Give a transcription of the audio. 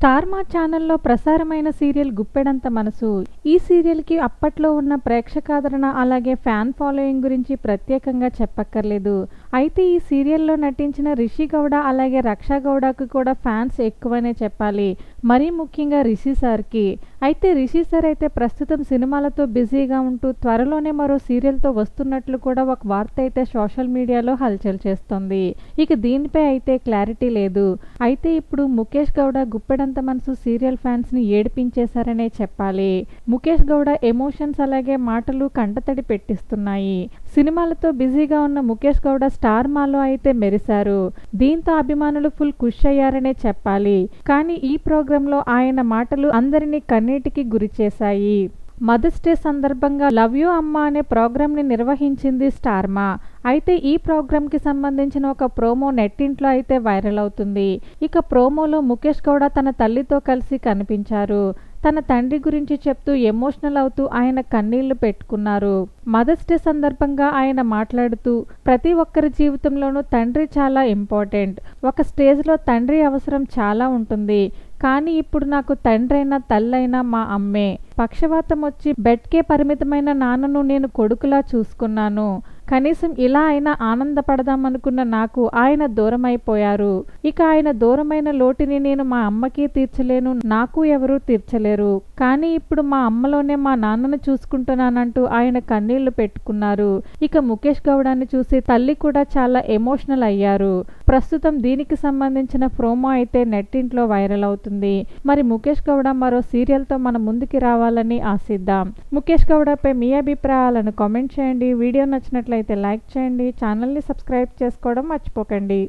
Star మా ఛానల్లో ప్రసారమైన సీరియల్ గుప్పెడంత మనసు. ఈ సీరియల్కి అప్పట్లో ఉన్న ప్రేక్షకాదరణ అలాగే ఫ్యాన్ ఫాలోయింగ్ గురించి ప్రత్యేకంగా చెప్పక్కర్లేదు. అయితే ఈ సీరియల్లో నటించిన రిషి గౌడ అలాగే రక్షా గౌడకు కూడా ఫ్యాన్స్ ఎక్కువనే చెప్పాలి. మరీ ముఖ్యంగా రిషి సార్కి. అయితే రిషి సార్ అయితే ప్రస్తుతం సినిమాలతో బిజీగా ఉంటూ త్వరలోనే మరో సీరియల్తో వస్తున్నట్లు కూడా ఒక వార్త అయితే సోషల్ మీడియాలో హల్చల్ చేస్తోంది. ఇక దీనిపై అయితే క్లారిటీ లేదు. అయితే ఇప్పుడు ముఖేష్ గౌడ గుప్పెడంత మనసు సీరియల్ ఫ్యాన్స్ని ఏడిపించేశారనే చెప్పాలి. ముఖేష్ గౌడ ఎమోషన్స్ అలాగే మాటలు కంటతడి పెట్టిస్తున్నాయి. సినిమాలతో బిజీగా ఉన్న ముఖేష్ గౌడ స్టార్ మాలో అయితే మెరిశారు. దీంతో అభిమానులు ఫుల్ ఖుష్ అయ్యారనే చెప్పాలి. కానీ ఈ ప్రోగ్రాంలో ఆయన మాటలు అందరినీ కన్నీటికి గురి చేశాయి. మదర్స్ డే సందర్భంగా లవ్ యూ అమ్మ అనే ప్రోగ్రామ్ని నిర్వహించింది స్టార్మా అయితే ఈ ప్రోగ్రాంకి సంబంధించిన ఒక ప్రోమో నెట్టింట్లో అయితే వైరల్ అవుతుంది. ఇక ప్రోమోలో ముఖేష్ గౌడ తన తల్లితో కలిసి కనిపించారు. తన తండ్రి గురించి చెప్తూ ఎమోషనల్ అవుతూ ఆయన కన్నీళ్ళు పెట్టుకున్నారు. మదర్స్ డే సందర్భంగా ఆయన మాట్లాడుతూ ప్రతి ఒక్కరి జీవితంలోనూ తండ్రి చాలా ఇంపార్టెంట్. ఒక స్టేజ్లో తండ్రి అవసరం చాలా ఉంటుంది. కానీ ఇప్పుడు నాకు తండ్రైనా తల్లైనా మా అమ్మే. పక్షవాతం వచ్చి బెడ్కే పరిమితమైన నాన్నను నేను కొడుకులా చూసుకున్నాను. కనీసం ఇలా అయినా ఆనందపడదామనుకున్న నాకు ఆయన దూరం అయిపోయారు ఇక ఆయన దూరమైన లోటుని నేను మా అమ్మకి తీర్చలేను నాకు ఎవరూ తీర్చలేరు. కానీ ఇప్పుడు మా అమ్మలోనే మా నాన్నను చూసుకుంటున్నానంటూ ఆయన కన్నీళ్ళు పెట్టుకున్నారు. ఇక ముఖేష్ గౌడాన్ని చూసి తల్లి కూడా చాలా ఎమోషనల్ అయ్యారు. ప్రస్తుతం దీనికి సంబంధించిన ప్రోమో అయితే నెట్టింట్లో వైరల్ అవుతుంది. మరి ముఖేష్ గౌడ మరో సీరియల్తో మన ముందుకి రావాలని ఆశిద్దాం. ముఖేష్ గౌడపై మీ అభిప్రాయాలను కామెంట్ చేయండి. వీడియో నచ్చినట్లయితే నచ్చినట్లయితే లైక్ చేయండి ఛానల్ని సబ్స్క్రైబ్ చేసుకోవడం మర్చిపోకండి.